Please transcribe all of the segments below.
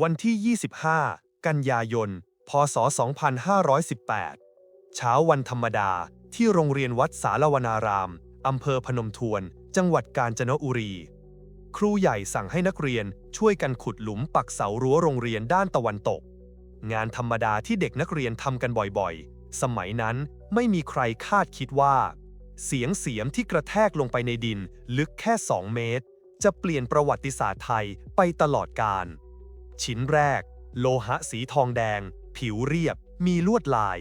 วันที่ 25 กันยายน พศ 2518 เช้าวันธรรมดาที่โรงเรียนวัดสารวนาราม อำเภอพนมทวน จังหวัดกาญจนบุรี ครูใหญ่สั่งให้นักเรียนช่วยกันขุดหลุมปักเสารั้วโรงเรียนด้านตะวันตก งานธรรมดาที่เด็กนักเรียนทำกันบ่อยๆ สมัยนั้นไม่มีใครคาดคิดว่า เสียงเสียมที่กระแทกลงไปในดินลึกแค่ 2 เมตร จะเปลี่ยนประวัติศาสตร์ไทยไปตลอดกาล ชิ้นแรก โลหะสีทองแดง ผิวเรียบ มีลวดลาย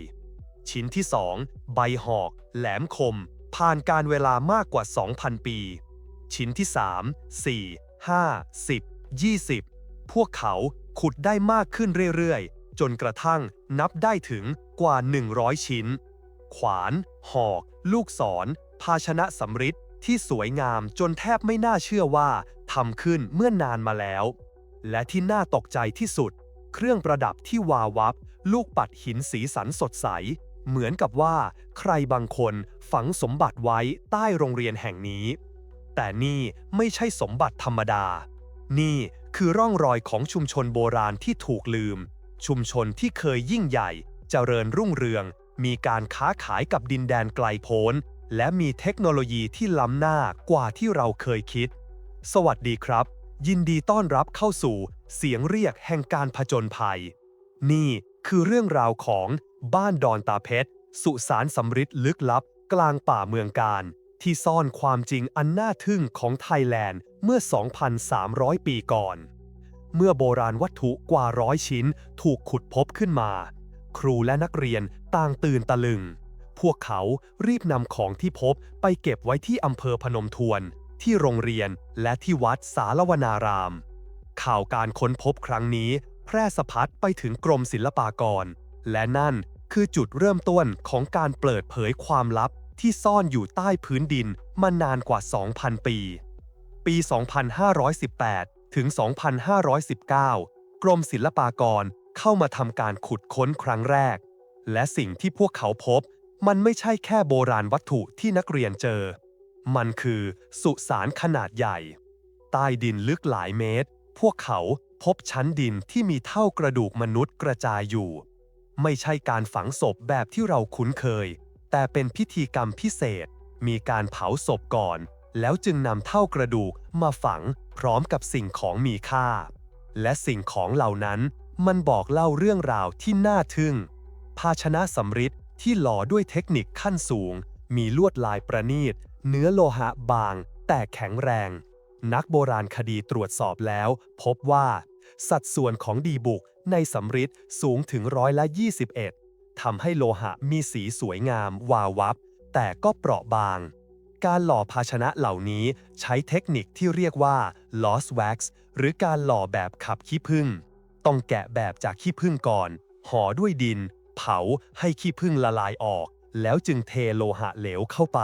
ชิ้นที่ 2 ใบหอก แหลมคม ผ่านการเวลามากกว่า 2,000 ปี ชิ้นที่ 3 4 5 10 20 พวกเขาขุดได้มากขึ้นเรื่อยๆ จนกระทั่งนับได้ถึงกว่า 100 ชิ้น ขวาน หอก ลูกศร ภาชนะสำริดที่สวยงามจนแทบไม่น่าเชื่อว่าทำขึ้นเมื่อนานมาแล้ว และที่น่าตกใจที่สุด เครื่องประดับที่วาวับ ลูกปัดหินสีสันสดใส เหมือนกับว่า ใครบางคนฝังสมบัติไว้ใต้โรงเรียนแห่งนี้ แต่นี่ไม่ใช่สมบัติธรรมดา นี่คือร่องรอยของชุมชนโบราณที่ถูกลืม ชุมชนที่เคยยิ่งใหญ่ เจริญรุ่งเรือง มีการค้าขายกับดินแดนไกลโพ้น และมีเทคโนโลยีที่ล้ำหน้ากว่าที่เราเคยคิด สวัสดีครับ ยินดีต้อนรับเข้าสู่เสียงเรียกแห่งการผจญภัย นี่คือเรื่องราวของบ้านดอนตาเพชร สุสานสำริดลึกลับ กลางป่าเมืองการ ที่ซ่อนความจริงอันน่าทึ่งของไทยแลนด์เมื่อ 2,300 ปีก่อน เมื่อโบราณวัตถุกว่าร้อยชิ้นถูกขุดพบขึ้นมา ครูและนักเรียนต่างตื่นตะลึง พวกเขารีบนำของที่พบไปเก็บไว้ที่อำเภอพนมทวน ที่โรงเรียนและที่วัดสารวนาราม ข่าวการค้นพบครั้งนี้ แพร่สะพัดไปถึงกรมศิลปากร และนั่นคือจุดเริ่มต้นของการเปิดเผยความลับที่ซ่อนอยู่ใต้พื้นดินมานานกว่า 2,000 ปี ปี 2518 ถึง 2519 กรมศิลปากรเข้ามาทำการขุดค้นครั้งแรก และสิ่งที่พวกเขาพบ มันไม่ใช่แค่โบราณวัตถุที่นักเรียนเจอ มันคือสุสานขนาดใหญ่ ใต้ดินลึกหลายเมตร พวกเขาพบชั้นดินที่มีเท่ากระดูกมนุษย์กระจายอยู่ ไม่ใช่การฝังศพแบบที่เราคุ้นเคย แต่เป็นพิธีกรรมพิเศษ มีการเผาศพก่อน แล้วจึงนำเท่ากระดูกมาฝังพร้อมกับสิ่งของมีค่า และสิ่งของเหล่านั้นมันบอกเล่าเรื่องราวที่น่าทึ่ง ภาชนะสำริดที่หล่อด้วยเทคนิคขั้นสูง มีลวดลายประณีต เนื้อโลหะบาง แต่แข็งแรง นักโบราณคดีตรวจสอบแล้ว พบว่า สัดส่วนของดีบุกในสำริดสูงถึงร้อยละ 21ทำให้โลหะมีสีสวยงาม วาววับ แต่ก็เปราะบาง การหล่อภาชนะเหล่านี้ใช้เทคนิคที่เรียกว่า lost wax หรือการหล่อแบบขับขี้ผึ้งต้องแกะแบบจากขี้ผึ้งก่อน ห่อด้วยดิน เผาให้ขี้ผึ้งละลายออก แล้วจึงเทโลหะเหลวเข้าไป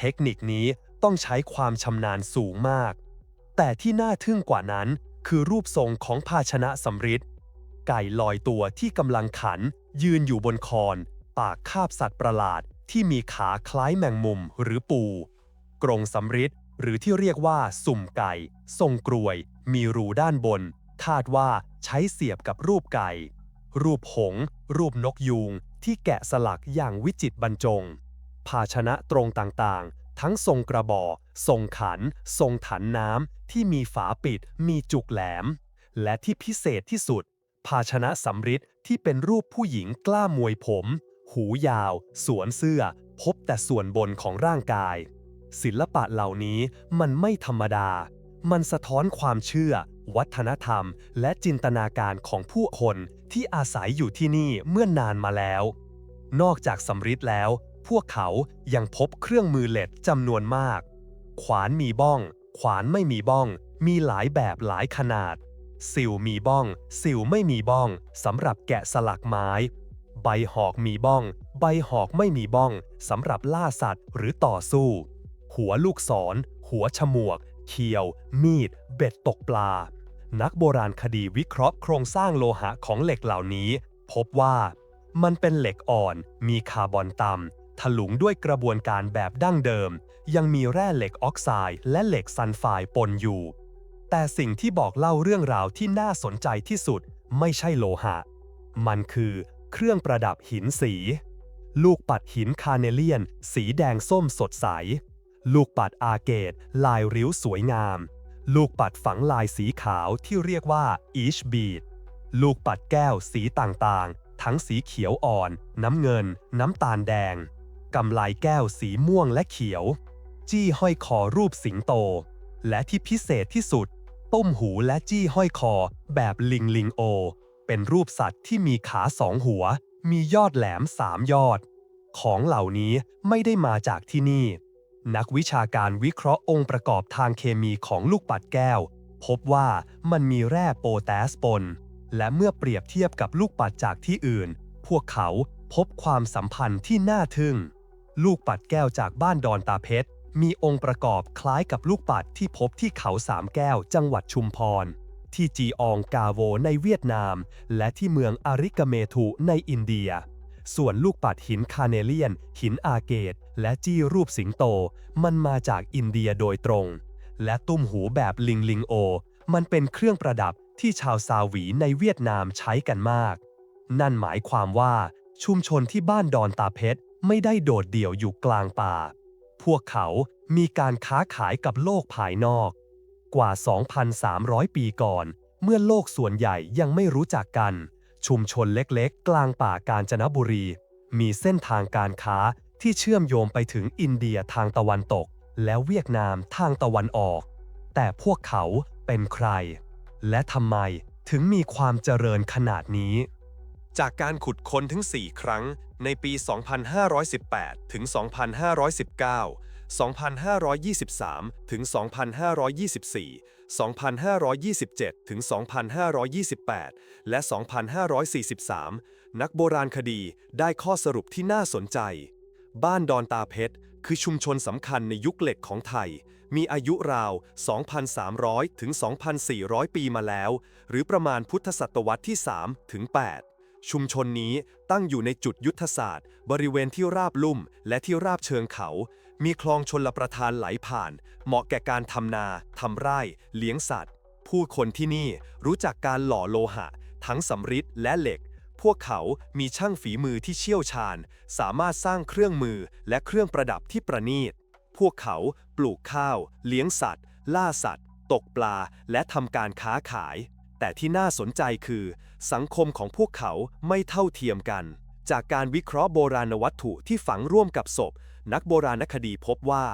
เทคนิคนี้ต้องใช้ความชำนาญสูงมาก แต่ที่น่าทึ่งกว่านั้นคือรูปทรงของภาชนะสำริดไก่ลอยตัวที่กำลังขัน ยืนอยู่บนคอน ปากคาบสัตว์ประหลาดที่มีขาคล้ายแมงมุมหรือปู กรงสำริดหรือที่เรียกว่าสุ่มไก่ ทรงกรวย มีรูด้านบน คาดว่าใช้เสียบกับรูปไก่ รูปหงส์รูปนกยูงที่แกะสลักอย่างวิจิตรบรรจง ภาชนะตรงต่างๆ ทั้งทรงกระบอกทรงขัน ทรงถันน้ำที่มีฝาปิด มีจุกแหลม และที่พิเศษที่สุด ภาชนะสำริดที่เป็นรูปผู้หญิงกล้ามวยผม หูยาว สวมเสื้อ พบแต่ส่วนบนของร่างกาย ศิลปะเหล่านี้มันไม่ธรรมดา มันสะท้อนความเชื่อ วัฒนธรรม และจินตนาการของผู้คนที่อาศัยอยู่ที่นี่เมื่อนานมาแล้ว นอกจากสำริดแล้ว พวกเขายังพบเครื่องมือเหล็กจำนวนมาก ขวานมีบ้อง ขวานไม่มีบ้อง มีหลายแบบหลายขนาด สิวมีบ้อง สิวไม่มีบ้องสำหรับแกะสลักไม้ ใบหอกมีบ้อง ใบหอกไม่มีบ้องสำหรับล่าสัตว์หรือต่อสู้ หัวลูกศร หัวฉมวก เขียว มีด เบ็ดตกปลา นักโบราณคดีวิเคราะห์โครงสร้างโลหะของเหล็กเหล่านี้ พบว่ามันเป็นเหล็กอ่อน มีคาร์บอนต่ำ ถลุงด้วยกระบวนการแบบดั้งเดิม ยังมีแร่เหล็กออกไซด์และเหล็กซัลไฟด์ปนอยู่ แต่สิ่งที่บอกเล่าเรื่องราวที่น่าสนใจที่สุดไม่ใช่โลหะ มันคือเครื่องประดับหินสี ลูกปัดหินคาเนเลียน สีแดงส้มสดใส ลูกปัดอาเกต ลายริ้วสวยงาม ลูกปัดฝังลายสีขาวที่เรียกว่าอีชบีดลูกปัดแก้วสีต่างๆ ทั้งสีเขียวอ่อน น้ำเงิน น้ำตาลแดง กำไลแก้วสีม่วงและเขียว จี้ห้อยคอรูปสิงโต และที่พิเศษที่สุด ต้มหูและจี้ห้อยคอแบบลิงลิงโอ เป็นรูปสัตว์ที่มีขาสองหัว มียอดแหลมสามยอด ของเหล่านี้ไม่ได้มาจากที่นี่ นักวิชาการวิเคราะห์องค์ประกอบทางเคมีของลูกปัดแก้ว พบว่ามันมีแร่โปแทสปน และเมื่อเปรียบเทียบกับลูกปัดจากที่อื่น พวกเขาพบความสัมพันธ์ที่น่าทึ่ง ลูกปัดแก้วจากบ้านดอนตาเพชร มีองค์ประกอบคล้ายกับลูกปัดที่พบที่เขาสามแก้วจังหวัดชุมพร ที่จีอองกาโวในเวียดนาม และที่เมืองอาริกาเมทุในอินเดีย ส่วนลูกปัดหินคาเนเลียน หินอาเกต และจี้รูปสิงโต มันมาจากอินเดียโดยตรง และตุ้มหูแบบลิงลิงโอ มันเป็นเครื่องประดับที่ชาวซาหวีในเวียดนามใช้กันมาก นั่นหมายความว่าชุมชนที่บ้านดอนตาเพชร ไม่ได้โดดเดี่ยวอยู่กลางป่า พวกเขามีการค้าขายกับโลกภายนอก กว่า 2,300 ปีก่อน เมื่อโลกส่วนใหญ่ยังไม่รู้จักกัน ชุมชนเล็กๆ กลางป่ากาญจนบุรี มีเส้นทางการค้าที่เชื่อมโยงไปถึงอินเดียทางตะวันตก และเวียดนามทางตะวันออก แต่พวกเขาเป็นใคร และทำไมถึงมีความเจริญขนาดนี้ จากการขุดค้นถึง 4 ครั้งในปี 2518 ถึง 2519 2523 ถึง 2524 2527 ถึง 2528 และ 2543 นักโบราณคดีได้ข้อสรุปที่น่าสนใจ บ้านดอนตาเพชร คือชุมชนสำคัญในยุคเหล็กของไทย มีอายุราว 2,300 ถึง 2,400 ปีมาแล้ว หรือประมาณพุทธศตวรรษที่ 3 ถึง 8 ชุมชนนี้ตั้งอยู่ในจุดยุทธศาสตร์ บริเวณที่ราบลุ่มและที่ราบเชิงเขา มีคลองชนลประทานไหลผ่าน เหมาะแก่การทำนาทำไร่ เลี้ยงสัตว์ ผู้คนที่นี่รู้จักการหล่อโลหะ ทั้งสำริดและเหล็ก พวกเขามีช่างฝีมือที่เชี่ยวชาญ สามารถสร้างเครื่องมือและเครื่องประดับที่ประณีต พวกเขาปลูกข้าว เลี้ยงสัตว์ ล่าสัตว์ ตกปลา และทำการค้าขาย แต่ที่น่าสนใจคือ สังคมของพวกเขาไม่เท่าเทียมกัน จากการวิเคราะห์โบราณวัตถุที่ฝังร่วมกับศพ นักโบราณคดีพบว่า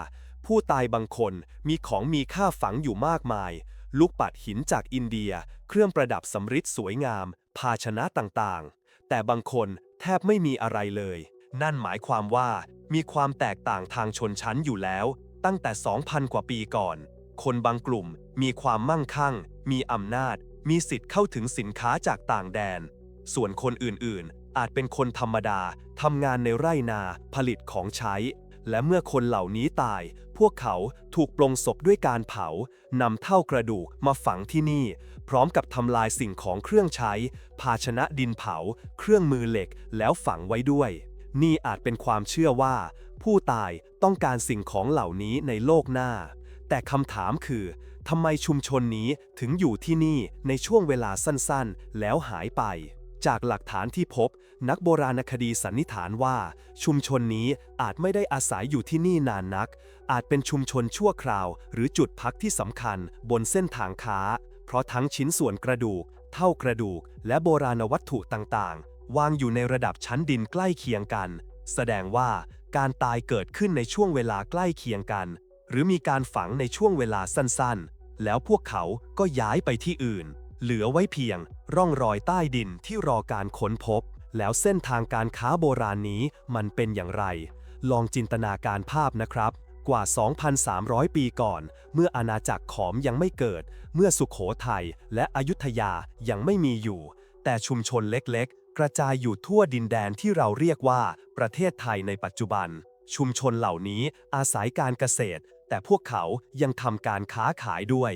ผู้ตายบางคนมีของมีค่าฝังอยู่มากมาย ลูกปัดหินจากอินเดีย เครื่องประดับสำริดสวยงาม ภาชนะต่างๆ แต่บางคนแทบไม่มีอะไรเลย นั่นหมายความว่ามีความแตกต่างทางชนชั้นอยู่แล้ว ตั้งแต่ 2,000 กว่าปีก่อน คนบางกลุ่มมีความมั่งคั่ง มีอำนาจ มีสิทธิ์เข้าถึงสินค้าจากต่างแดน ส่วนคนอื่นๆ อาจเป็นคนธรรมดาทำงานในไร่นาผลิตของใช้ และเมื่อคนเหล่านี้ตาย พวกเขาถูกปลงศพด้วยการเผานำเท่ากระดูกมาฝังที่นี่ พร้อมกับทำลายสิ่งของเครื่องใช้ ภาชนะดินเผา เครื่องมือเหล็กแล้วฝังไว้ด้วย นี่อาจเป็นความเชื่อว่า ผู้ตายต้องการสิ่งของเหล่านี้ในโลกหน้า แต่คำถามคือ ทำไมชุมชนนี้ถึงอยู่ที่นี่ในช่วงเวลาสั้นๆ แล้วหายไป จากหลักฐานที่พบ นักโบราณคดีสันนิษฐานว่า ชุมชนนี้อาจไม่ได้อาศัยอยู่ที่นี่นานนัก อาจเป็นชุมชนชั่วคราว หรือจุดพักที่สำคัญบนเส้นทางค้า เพราะทั้งชิ้นส่วนกระดูก เท่ากระดูก และโบราณวัตถุต่างๆ วางอยู่ในระดับชั้นดินใกล้เคียงกัน แสดงว่าการตายเกิดขึ้นในช่วงเวลาใกล้เคียงกัน หรือมีการฝังในช่วงเวลาสั้นๆ แล้วพวกเขาก็ย้ายไปที่อื่น เหลือไว้เพียง ร่องรอยใต้ดินที่รอการค้นพบ แล้วเส้นทางการค้าโบราณนี้มันเป็นอย่างไร ลองจินตนาการภาพนะครับ กว่า 2,300 ปีก่อน เมื่ออาณาจักรขอมยังไม่เกิด เมื่อสุขโขทัยและอยุธยายังไม่มีอยู่ แต่ชุมชนเล็กๆ กระจายอยู่ทั่วดินแดนที่เราเรียกว่าประเทศไทยในปัจจุบันชุมชนเหล่านี้อาศัยการเกษตร แต่พวกเขายังทำการค้าขายด้วย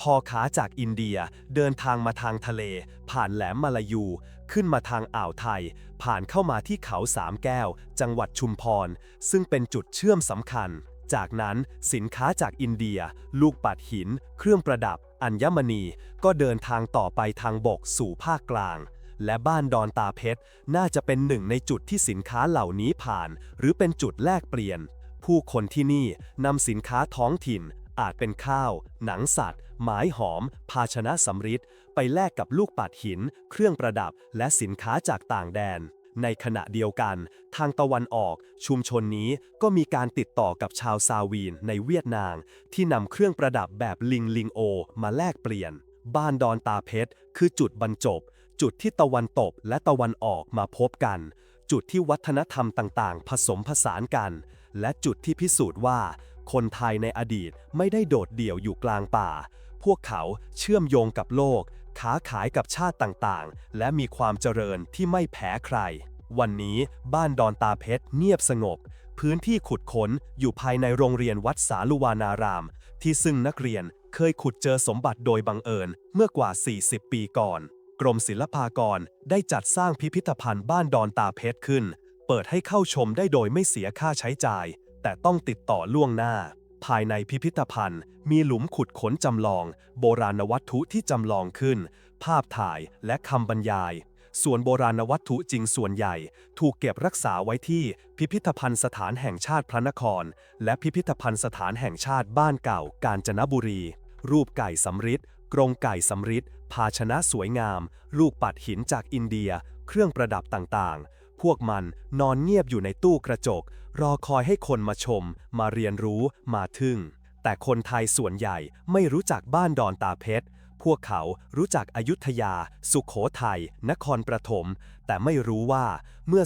พอค้าจากอินเดียเดินทางมาทางทะเล ผ่านแหลมมาลายู ขึ้นมาทางอ่าวไทย ผ่านเข้ามาที่เขาสามแก้ว จังหวัดชุมพร ซึ่งเป็นจุดเชื่อมสำคัญ จากนั้นสินค้าจากอินเดีย ลูกปัดหิน เครื่องประดับ อัญมณี ก็เดินทางต่อไปทางบกสู่ภาคกลางและบ้านดอนตาเพชร น่าจะเป็นหนึ่งในจุดที่สินค้าเหล่านี้ผ่าน หรือเป็นจุดแลกเปลี่ยน ผู้คนที่นี่นำสินค้าท้องถิ่น อาจเป็นข้าว หนังสัตว์ ไม้หอม ภาชนะสำริดไปแลกกับลูกปัดหิน เครื่องประดับ และสินค้าจากต่างแดน ในขณะเดียวกัน ทางตะวันออก ชุมชนนี้ก็มีการติดต่อกับชาวซาวีนในเวียดนาม ที่นำเครื่องประดับแบบลิงลิงโอ มาแลกเปลี่ยน บ้านดอนตาเพชรคือจุดบรรจบ จุดที่ตะวันตกและตะวันออกมาพบกัน จุดที่วัฒนธรรมต่างๆ ผสมผสานกัน และจุดที่พิสูจน์ว่า คนไทยในอดีตไม่ได้โดดเดี่ยวอยู่กลางป่า พวกเขาเชื่อมโยงกับโลก ค้าขายกับชาติต่างๆ และมีความเจริญที่ไม่แพ้ใคร วันนี้บ้านดอนตาเพชรเงียบสงบ พื้นที่ขุดค้นอยู่ภายในโรงเรียนวัดสาลุวานาราม ที่ซึ่งนักเรียนเคยขุดเจอสมบัติโดยบังเอิญเมื่อกว่า 40 ปีก่อน กรมศิลปากรได้จัดสร้างพิพิธภัณฑ์บ้านดอนตาเพชรขึ้น เปิดให้เข้าชมได้โดยไม่เสียค่าใช้จ่าย แต่ต้องติดต่อล่วงหน้า ภายในพิพิธภัณฑ์ มีหลุมขุดค้นจำลอง โบราณวัตถุที่จำลองขึ้น ภาพถ่ายและคำบรรยาย ส่วนโบราณวัตถุจริงส่วนใหญ่ ถูกเก็บรักษาไว้ที่พิพิธภัณฑ์สถานแห่งชาติพระนคร และพิพิธภัณฑ์สถานแห่งชาติบ้านเก่า กาญจนบุรี รูปไก่สำริดกรงไก่สำริดภาชนะสวยงาม ลูกปัดหินจากอินเดีย เครื่องประดับต่างๆ พวกมันนอนเงียบอยู่ในตู้กระจก รอคอยให้คนมาชม มาเรียนรู้ มาทึ่ง แต่คนไทยส่วนใหญ่ไม่รู้จักบ้านดอนตาเพชร พวกเขารู้จักอยุธยา สุขโขทัย นครปฐม แต่ไม่รู้ว่าเมื่อ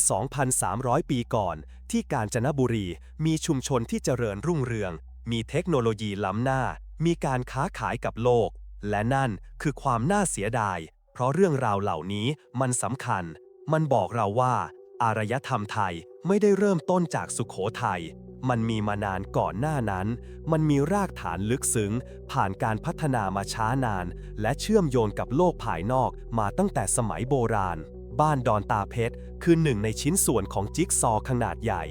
2,300 ปีก่อน ที่กาญจนบุรีมีชุมชนที่เจริญรุ่งเรือง มีเทคโนโลยีล้ำหน้า มีการค้าขายกับโลก และนั่นคือความน่าเสียดาย เพราะเรื่องราวเหล่านี้มันสำคัญ มันบอกเราว่า อารยธรรมไทยไม่ได้เริ่มต้นจากสุขโขทัย มันมีมานานก่อนหน้านั้น มันมีรากฐานลึกซึ้ง ผ่านการพัฒนามาช้านาน และเชื่อมโยงกับโลกภายนอกมาตั้งแต่สมัยโบราณ บ้านดอนตาเพชร คือหนึ่งในชิ้นส่วนของจิ๊กซอว์ขนาดใหญ่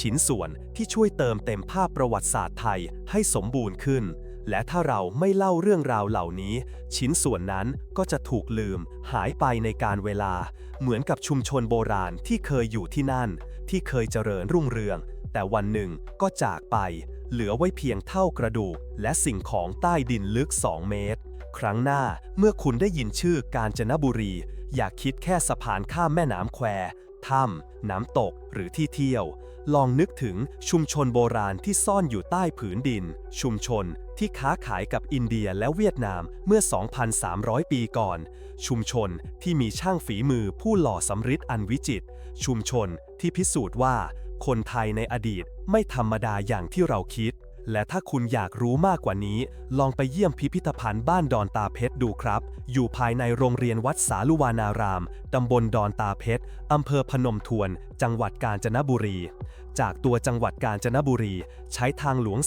ชิ้นส่วนที่ช่วยเติมเต็มภาพประวัติศาสตร์ไทยให้สมบูรณ์ขึ้น และถ้าเราไม่เล่าเรื่องราวเหล่านี้ ชิ้นส่วนนั้นก็จะถูกลืม หายไปในการเวลา เหมือนกับชุมชนโบราณที่เคยอยู่ที่นั่น ที่เคยเจริญรุ่งเรือง แต่วันหนึ่งก็จากไป เหลือไว้เพียงเท่ากระดูก และสิ่งของใต้ดินลึก 2 เมตร ครั้งหน้าเมื่อคุณได้ยินชื่อกาญจนบุรี อย่าคิดแค่สะพานข้ามแม่น้ำแคว ถ้ำน้ำตกหรือที่เที่ยว ลองนึกถึงชุมชนโบราณที่ซ่อนอยู่ใต้ผืนดิน ชุมชนที่ค้าขายกับอินเดียและเวียดนามเมื่อ 2,300 ปีก่อน ชุมชนที่มีช่างฝีมือผู้หล่อสำริดอันวิจิตรชุมชนที่พิสูจน์ว่า คนไทยในอดีตไม่ธรรมดาอย่างที่เราคิด และถ้าคุณอยากรู้มากกว่านี้ ลองไปเยี่ยมพิพิธภัณฑ์บ้านดอนตาเพชรดูครับ อยู่ภายในโรงเรียนวัดสาลุวานาราม ตำบลดอนตาเพชร อำเภอพนมทวน จังหวัดกาญจนบุรี จากตัวจังหวัดกาญจนบุรี ใช้ทางหลวง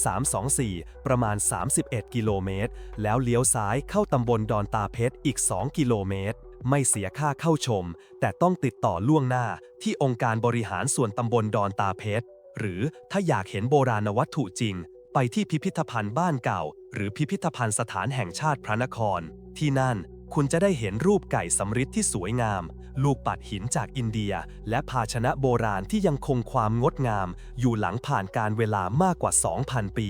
324 ประมาณ 31 กิโลเมตร แล้วเลี้ยวซ้ายเข้าตำบลดอนตาเพชรอีก 2 กิโลเมตรไม่เสียค่าเข้าชม แต่ต้องติดต่อล่วงหน้าที่องค์การบริหารส่วนตำบลดอนตาเพชร หรือถ้าอยากเห็นโบราณวัตถุจริง ไปที่พิพิธภัณฑ์บ้านเก่า หรือพิพิธภัณฑ์สถานแห่งชาติพระนคร ที่นั่นคุณจะได้เห็นรูปไก่สำริดที่สวยงาม ลูกปัดหินจากอินเดีย และภาชนะโบราณที่ยังคงความงดงาม อยู่หลังผ่านการเวลามากกว่า 2,000 ปี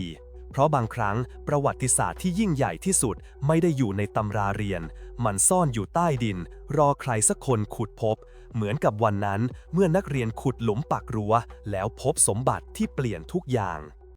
เพราะบางครั้งประวัติศาสตร์ที่ยิ่งใหญ่ที่สุดไม่ได้อยู่ในตำราเรียน มันซ่อนอยู่ใต้ดิน รอใครสักคนขุดพบ เหมือนกับวันนั้นเมื่อนักเรียนขุดหลุมปักรั้ว แล้วพบสมบัติที่เปลี่ยนทุกอย่าง